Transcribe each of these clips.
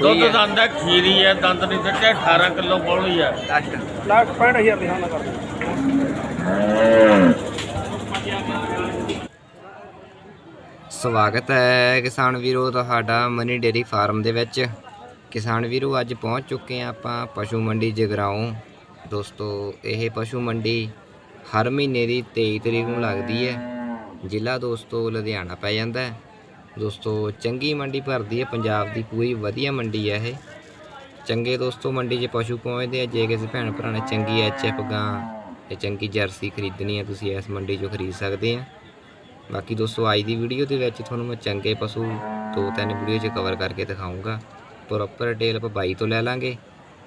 ਦੁੱਧ ਦੰਦ ਹੈ ਖੀਰੀ ਹੈ ਦੰਦ ਨਹੀਂ ਦਿੱਤੇ 18 ਕਿਲੋ ਬੋਲੀ ਹੈ। ਲਾਖ 65000 ਦੀ ਹਾਂ ਨਾ ਕਰ ਦਿਓ। ਸਵਾਗਤ ਹੈ ਕਿਸਾਨ ਵੀਰੋ ਤੁਹਾਡਾ ਮਨੀ ਡੇਰੀ ਫਾਰਮ ਦੇ ਵਿੱਚ। ਕਿਸਾਨ ਵੀਰੋ ਅੱਜ ਪਹੁੰਚ ਚੁੱਕੇ ਹਾਂ ਆਪਾਂ ਪਸ਼ੂ ਮੰਡੀ ਜਗਰਾਉਂ। ਦੋਸਤੋ ਇਹ ਪਸ਼ੂ ਮੰਡੀ ਹਰ ਮਹੀਨੇ ਦੀ 23 ਤਰੀਕ ਨੂੰ ਲੱਗਦੀ ਹੈ। ਜ਼ਿਲ੍ਹਾ ਦੋਸਤੋ ਲੁਧਿਆਣਾ ਪੈ ਜਾਂਦਾ ਹੈ। ਦੋਸਤੋ ਚੰਗੀ ਮੰਡੀ ਭਰਦੀ ਹੈ ਪੰਜਾਬ ਦੀ ਪੂਰੀ ਵਧੀਆ ਮੰਡੀ ਹੈ ਇਹ। ਚੰਗੇ ਦੋਸਤੋ ਮੰਡੀ 'ਚ ਪਸ਼ੂ ਪਹੁੰਚਦੇ ਆ ਜੇ ਕਿਸੇ ਭੈਣ ਭਰਾ ਨੇ ਚੰਗੀ ਐਚਐਫ ਗਾਂ ਤੇ ਚੰਗੀ ਜਰਸੀ ਖਰੀਦਣੀ ਹੈ ਤੁਸੀਂ ਇਸ ਮੰਡੀ 'ਚੋਂ ਖਰੀਦ ਸਕਦੇ ਆ। ਬਾਕੀ ਦੋਸਤੋ ਅੱਜ ਦੀ ਵੀਡੀਓ ਦੇ ਵਿੱਚ ਤੁਹਾਨੂੰ ਮੈਂ ਚੰਗੇ ਪਸ਼ੂ ਦੋ ਤਿੰਨ ਵੀਡੀਓ 'ਚ ਕਵਰ ਕਰਕੇ ਦਿਖਾਉਂਗਾ ਪ੍ਰੋਪਰ ਡਿਟੇਲ ਆਪਾਂ ਬਾਈ ਤੋਂ ਲੈ ਲਾਂਗੇ।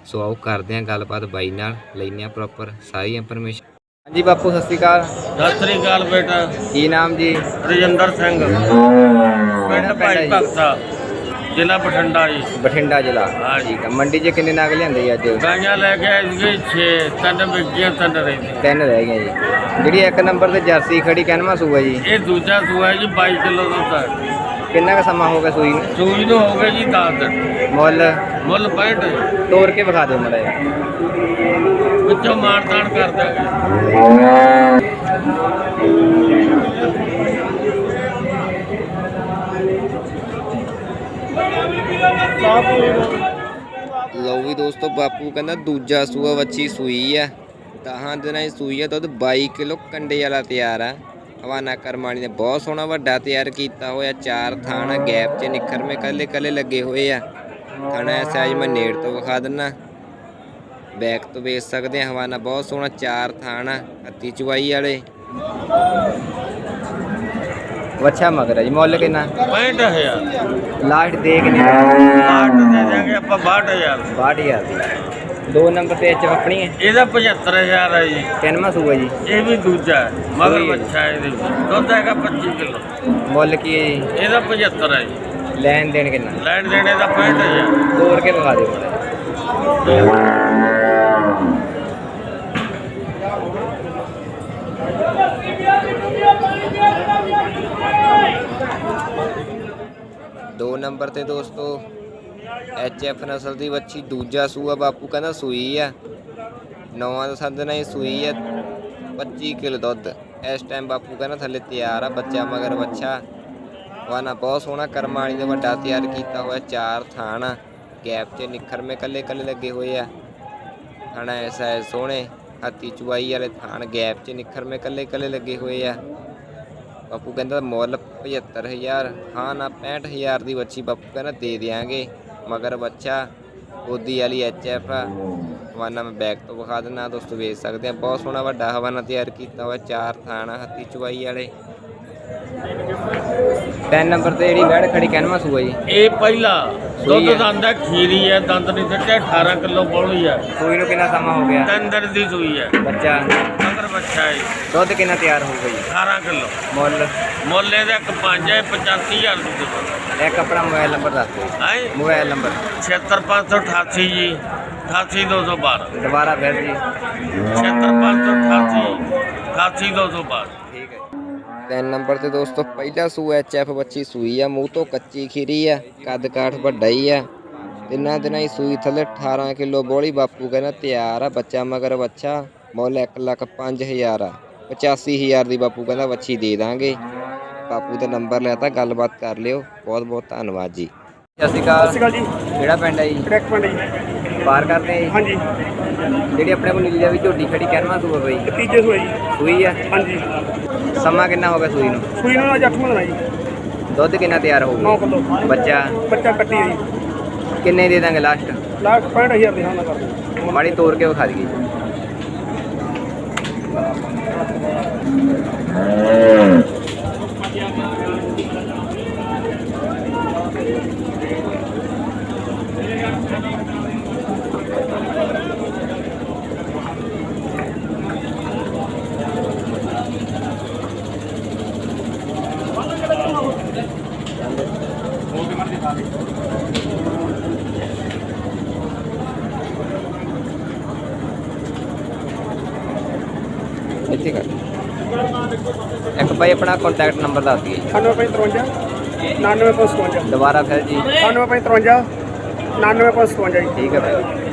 ਸੋ ਆਓ ਕਰਦੇ ਹਾਂ ਗੱਲਬਾਤ ਬਾਈ ਨਾਲ ਲੈਂਦੇ ਹਾਂ ਪ੍ਰੋਪਰ ਸਾਰੀ ਇਨਫੋਰਮੇਸ਼ਨ ਹਾਂਜੀ ਬਾਪੂ ਸਤਿ ਸ਼੍ਰੀ ਅਕਾਲ। ਸਤਿ ਸ੍ਰੀ ਅਕਾਲ ਬੇਟਾ। ਕੀ ਨਾਮ ਜੀ? ਰਜਿੰਦਰ ਸਿੰਘ। ਪਿੰਡ ਭਾਈ ਭਗਤਾ ਜ਼ਿਲ੍ਹਾ ਬਠਿੰਡਾ ਜੀ। ਬਠਿੰਡਾ ਜ਼ਿਲ੍ਹਾ। ਹਾਂ ਜੀ। ਠੀਕ ਹੈ ਮੰਡੀ 'ਚ ਕਿੰਨੇ ਨਗ ਲਿਆਂਦੇ ਜੀ ਅੱਜ? ਗਾਈਆਂ ਲੈ ਕੇ ਆਏ ਸੀਗੇ 6 ਤਿੰਨ ਵਿਕੀਆਂ ਤਿੰਨ ਰਹਿੰਦੇ ਤਿੰਨ ਰਹਿ ਗਏ ਜੀ। ਜਿਹੜੀ ਇੱਕ ਨੰਬਰ ਤੇ ਜਰਸੀ ਖੜੀ ਕਹਿਨਵਾ ਸੂਆ ਜੀ? ਇਹ ਦੂਜਾ ਸੂਆ ਹੈ ਜੀ 22 ਕਿਲੋ ਦੁੱਧ ਹੈ ਕਿੰਨਾ ਕੁ ਸਮਾਂ ਹੋ ਗਿਆ ਸੂਈ ਨੂੰ? ਸੂਈ ਨੂੰ ਹੋ ਗਏ ਜੀ 10 ਦਿਨ। ਮੁੱਲ? ਮੁੱਲ 65 ਹੈ। ਤੋੜ ਕੇ ਵਿਖਾ ਦਿਓ ਮੜਾ ਵਿੱਚੋਂ ਮਾਰਤਾਨ ਕਰ ਦਾਂਗੇ ਲਓ ਵੀ ਦੋਸਤੋ, ਬਾਪੂ ਕਹਿੰਦਾ ਦੂਜਾ ਸੂਆ ਵੱਛੀ ਸੂਈ ਆ। ਦਹਾਂ ਦਿਨਾਂ ਦੀ ਸੂਈ ਆ, ਦੁੱਧ 22 ਕਿਲੋ ਕੰਡੇ ਵਾਲਾ ਤਿਆਰ ਆ। ਹਵਾਨਾ ਕਰਮਾਣੀ ਨੇ ਬਹੁਤ ਸੋਹਣਾ ਵੱਡਾ ਤਿਆਰ ਕੀਤਾ ਹੋਇਆ, ਚਾਰ ਥਾਣਾ ਗੈਪ 'ਚ ਨਿਖਰਵੇਂ ਕੱਲੇ ਕੱਲੇ ਲੱਗੇ ਹੋਏ ਆ। ਥਾਣਾ ਸਾਈਜ਼ ਮੈਂ ਨੇੜ ਤੋਂ ਵਿਖਾ ਦਿੰਨਾ। ਬੈਕ ਤੋਂ ਵੇਚ ਸਕਦੇ ਆ, ਹਵਾਨਾ ਬਹੁਤ ਸੋਹਣਾ ਚਾਰ ਥਾਣਾ ਹੱਤੀ ਚੁਆਈ ਵਾਲੇ। ਵੱਛਾ ਮਗਰ ਜੀ ਮੁੱਲ ਕਿੰਨਾ? 65000 ਲਾਸਟ ਦੇ ਕਿੰਨੇ ਆਟ ਦੇ ਦਾਂਗੇ ਆਪਾਂ 62000 62000 ਦੋ। ਨੰਬਰ ਤੇ ਚ ਆਪਣੀ ਹੈ? ਇਹਦਾ 75000 ਹੈ ਜੀ। ਕਿੰਨਵਾਂ ਸੂਆ ਜੀ। ਇਹ ਵੀ ਦੂਜਾ ਹੈ ਮਗਰ ਸੂਈ ਹੈ। ਬੱਚਾ ਹੈ ਇਹਦੇ ਵਿੱਚ। ਦੁੱਧ ਹੈਗਾ 25 ਕਿਲੋ। ਮੁੱਲ ਕੀ ਹੈ ਜੀ? ਇਹਦਾ 75 ਹੈ ਜੀ। ਲੈਣ ਦੇਣ ਕਿੰਨਾ? ਲੈਣ ਦੇਣੇ ਦਾ 65000 ਤੋੜ ਕੇ ਵਿਖਾ ਦਿਓ ਮਾੜਾ ਦੋ ਨੰਬਰ ਤੇ ਦੋਸਤੋ ਐਚ ਐਫ ਨਸਲ ਦੀ ਵੱਛੀ ਦੂਜਾ ਸੂਆ ਬਾਪੂ ਕਹਿੰਦਾ ਸੂਈ ਆ। ਨੌਵਾਂ ਦਾ ਸੰਦਨਾ ਹੀ ਸੂਈ ਆ 25 ਕਿਲੋ ਦੁੱਧ। ਇਸ ਟਾਈਮ ਬਾਪੂ ਕਹਿੰਦਾ ਥੱਲੇ ਤਿਆਰ ਆ ਬੱਚਾ, ਮਗਰ ਬੱਚਾ ਵਾਨਾ ਬਹੁਤ ਸੋਹਣਾ, ਕਰਮਾਂ ਦਾ ਵੱਡਾ ਤਿਆਰ ਕੀਤਾ ਹੋਇਆ, ਚਾਰ ਥਾਣ ਆ। ਗੈਪ 'ਚ ਨਿਖਰਮੇ ਕੱਲੇ ਕੱਲੇ ਲੱਗੇ ਹੋਏ ਆ। ਥਾਣਾ ਐਸਾ ਸੋਹਣੇ, ਹਾਥੀ ਚੁਆਈ ਵਾਲੇ ਥਾਣ, ਗੈਪ 'ਚ ਨਿਖਰਮੇ ਕੱਲੇ ਕੱਲੇ ਲੱਗੇ ਹੋਏ ਆ। ਬਾਪੂ ਕਹਿੰਦਾ ਮੁੱਲ 75000 ਹਾਂ ਨਾ 65000 ਦੀ ਬੱਚੀ ਬਾਪੂ ਕਹਿੰਦਾ ਦੇ ਦਿਆਂਗੇ, ਮਗਰ ਬੱਚਾ ਗੋਦੀ ਵਾਲੀ ਐਚ ਐਫ ਆ। ਹਵਾਨਾ ਮੈਂ ਬੈਕ ਤੋਂ ਵਿਖਾ ਦਿੰਦਾ, ਦੋਸਤੋ ਵੇਚ ਸਕਦੇ ਆ। ਬਹੁਤ ਸੋਹਣਾ ਵੱਡਾ ਹਵਾਨਾ ਤਿਆਰ ਕੀਤਾ ਹੋਇਆ, ਚਾਰ ਥਾਣਾ ਹੱਤੀ ਚੁਆਈ ਵਾਲੇ। ਤਿੰਨ ਨੰਬਰ ਤੇ ਜਿਹੜੀ ਵੈੜ ਖੜੀ ਕਹਿਨਵਾ ਸੂਆ ਜੀ। ਇਹ ਪਹਿਲਾ ਹੈ। ਦੁੱਧ ਦੰਦ ਹੈ ਖੀਰੀ ਹੈ ਦੰਦ ਨਹੀਂ ਦਿੱਤੇ 18 ਕਿਲੋ ਬੋਲੀ ਹੈ। ਸੂਈ ਨੂੰ ਕਿੰਨਾ ਸਮਾਂ ਹੋ ਗਿਆ? ਦਿਨ ਦੀ ਸੂਈ ਹੈ। ਬੱਚਾ। ਮਗਰ ਬੱਚਾ ਹੈ ਦੁੱਧ ਕਿੰਨਾ ਤਿਆਰ ਹੋਊਗਾ ਜੀ 18 ਕਿਲੋ। ਮੁੱਲ? ਮੁੱਲ ਇਹਦਾ ਇੱਕ ਪੰਜ ਹੈ 85000 ਦੀ ਦੁੱਧ ਇੱਕ ਆਪਣਾ ਮੋਬਾਈਲ ਨੰਬਰ ਦੱਸ ਦਿਓ ਹੈ? Mobile number? 76588 ਜੀ 88212 ਦੁਬਾਰਾ ਫਿਰ ਜੀ। 76588 88212 ਠੀਕ ਹੈ ਤਿੰਨ ਨੰਬਰ ਤੇ ਦੋਸਤੋ ਪਹਿਲਾ ਸੂ ਐਚ ਐਫ ਬੱਚੀ ਸੂਈ ਆ ਮੂੰਹ ਤੋਂ ਕੱਚੀ ਖੀਰੀ ਆ ਕੱਦ ਕਾਠ ਵੱਡਾ ਹੀ ਆ। ਤਿੰਨਾਂ ਦਿਨਾਂ ਹੀ ਸੂਈ ਥੱਲੇ 18 ਕਿਲੋ ਬੋਲੀ ਬਾਪੂ ਕਹਿੰਦਾ ਤਿਆਰ ਆ ਬੱਚਾ ਮਗਰ ਬੱਚਾ ਮੁੱਲ 1 ਲੱਖ 5000 ਆ। 85000 ਦੀ ਬਾਪੂ ਕਹਿੰਦਾ ਬੱਚੀ ਦੇ ਦਾਂਗੇ। ਬਾਪੂ ਦਾ ਨੰਬਰ ਲੈਤਾ ਗੱਲਬਾਤ ਕਰ ਲਿਓ। ਬਹੁਤ ਬਹੁਤ ਧੰਨਵਾਦ ਜੀ। ਸਤਿ ਸ਼੍ਰੀ ਸਤਿ ਸ਼੍ਰੀ ਅਕਾਲ ਜੀ। ਕਿਹੜਾ ਪਿੰਡ ਹੈ ਜੀ? ਟਰੈਕ ਪਿੰਡ ਜੀ। ਪਾਰ ਕਰਦੇ ਆ ਜੀ? ਹਾਂਜੀ। ਜਿਹੜੀ ਆਪਣੇ ਕੋਲ ਨੀਲੀ ਵੀ ਝੋਟੀ ਖੜੀ ਕਹਿਨਵਾ ਸੂਆ ਬਈ। ਤੇ ਤੀਜੇ ਸੂਏ ਜੀ। ਸੂਈ ਆ? ਹਾਂਜੀ। ਸਮਾਂ ਕਿੰਨਾ ਹੋ ਗਿਆ ਸੂਈ ਨੂੰ? ਸੂਈ ਨੂੰ ਅੱਜ 8 ਮਹੀਨਾ ਜੀ। ਦੁੱਧ ਕਿੰਨਾ ਤਿਆਰ ਹੋਊ 9 ਕਿਲੋ। ਬੱਚਾ? ਬੱਚਾ ਕੱਟੀ ਜੀ। ਕਿੰਨੇ ਦੇ ਦਾਂਗੇ ਲਾਸਟ ਲਾਖ 65000 ਦੀ ਹਾਂ ਨਾ ਕਰ ਦਿਓ। ਮਾੜੀ ਤੋੜ ਕੇ ਵਿਖਾ ਦਈਏ। ਇੱਥੇ ਕਰ ਇੱਕ ਭਾਈ ਆਪਣਾ ਕੰਟੈਕਟ ਨੰਬਰ ਦੱਸ ਦਈਏ। 9553 99555 ਦੁਬਾਰਾ ਫਿਰ ਜੀ। 9553 99557 ਜੀ। ਠੀਕ ਹੈ ਭਾਈ